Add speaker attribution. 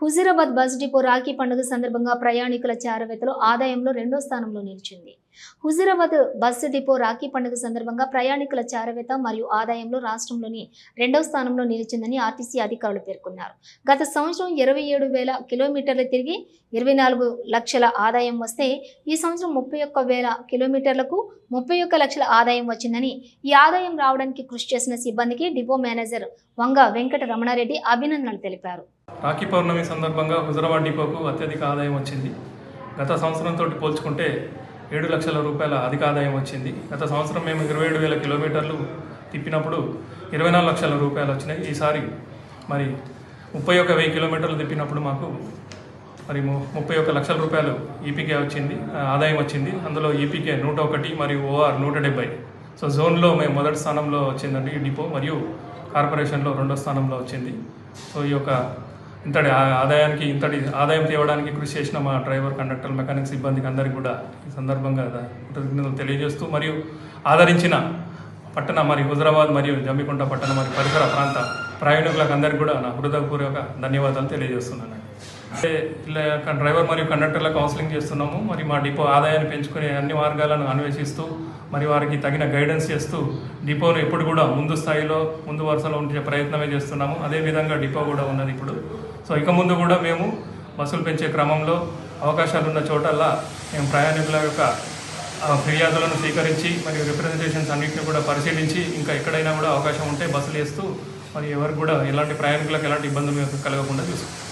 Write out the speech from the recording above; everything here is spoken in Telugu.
Speaker 1: హుజీరాబాద్ బస్ డిపో రాఖీ పండుగ సందర్భంగా ప్రయాణికుల చేరవేతలో ఆదాయంలో రెండో స్థానంలో నిలిచింది. హుజీరాబాద్ బస్సు డిపో రాఖీ పండుగ సందర్భంగా ప్రయాణికుల చేరవేత మరియు ఆదాయంలో రాష్ట్రంలోని రెండవ స్థానంలో నిలిచిందని ఆర్టీసీ అధికారులు పేర్కొన్నారు. గత సంవత్సరం ఇరవై ఏడు వేల కిలోమీటర్లు తిరిగి ఇరవై నాలుగు లక్షల ఆదాయం వస్తే ఈ సంవత్సరం ముప్పై ఒక్క వేల కిలోమీటర్లకు ముప్పై ఒక్క లక్షల ఆదాయం వచ్చిందని ఈ ఆదాయం రావడానికి కృషి చేసిన సిబ్బందికి డిపో మేనేజర్ వంగ వెంకట రమణారెడ్డి అభినందనలు తెలిపారు.
Speaker 2: రాఖీ పౌర్ణమి సందర్భంగా హుజరాబాద్ డిపోకు అత్యధిక ఆదాయం వచ్చింది. గత సంవత్సరంతో పోల్చుకుంటే ఏడు లక్షల రూపాయల అధిక ఆదాయం వచ్చింది. గత సంవత్సరం మేము ఇరవై ఏడు వేల కిలోమీటర్లు తిప్పినప్పుడు ఇరవై నాలుగు లక్షల రూపాయలు వచ్చినాయి. ఈసారి మరి ముప్పై ఒక వెయ్యి కిలోమీటర్లు తిప్పినప్పుడు మాకు మరి ముప్పై ఒక లక్షల రూపాయలు ఈపీకే వచ్చింది ఆదాయం వచ్చింది. అందులో ఈపీకే నూట ఒకటి మరియు ఓఆర్ నూట డెబ్బై. సో జోన్లో మేము మొదటి స్థానంలో వచ్చిందండి డిపో మరియు కార్పొరేషన్లో రెండో స్థానంలో వచ్చింది. సో ఈ యొక్క ఇంతటి ఆ- ఆదాయానికి ఇంతటి ఆదాయం తేవడానికి కృషి చేసిన మా డ్రైవర్ కండక్టర్ మెకానిక్ సిబ్బందికి అందరికీ కూడా ఈ సందర్భంగా కృతజ్ఞతలు తెలియజేస్తూ మరియు ఆదరించిన పట్టణ మరి హుజరాబాద్ మరియు జమ్మికుంట పట్టణ మరియు పరిసర ప్రాంత ప్రయాణికులకు అందరికీ కూడా నా హృదయపూర్వక ధన్యవాదాలు తెలియజేస్తున్నాను. అంటే ఇలా డ్రైవర్ మరియు కండక్టర్ల కౌన్సిలింగ్ చేస్తున్నాము. మరి మా డిపో ఆదాయాన్ని పెంచుకునే అన్ని మార్గాలను అన్వేషిస్తూ మరి వారికి తగిన గైడెన్స్ చేస్తూ డిపోను ఎప్పుడు కూడా ముందు స్థాయిలో ముందు వరుసలో ఉండే ప్రయత్నమే చేస్తున్నాము. అదేవిధంగా డిపో కూడా ఉన్నది ఇప్పుడు. సో ఇక ముందు కూడా మేము బస్సులు పెంచే క్రమంలో అవకాశాలు ఉన్న చోటల్లా మేము ప్రయాణికుల యొక్క ఫిర్యాదులను స్వీకరించి మరియు రిప్రజెంటేషన్స్ అన్నింటిని కూడా పరిశీలించి ఇంకా ఎక్కడైనా కూడా అవకాశం ఉంటే బస్సులు వేస్తూ మరి ఎవరు కూడా ఎలాంటి ప్రయాణికులకు ఎలాంటి ఇబ్బందులు కలగకుండా చూసుకుంటాం.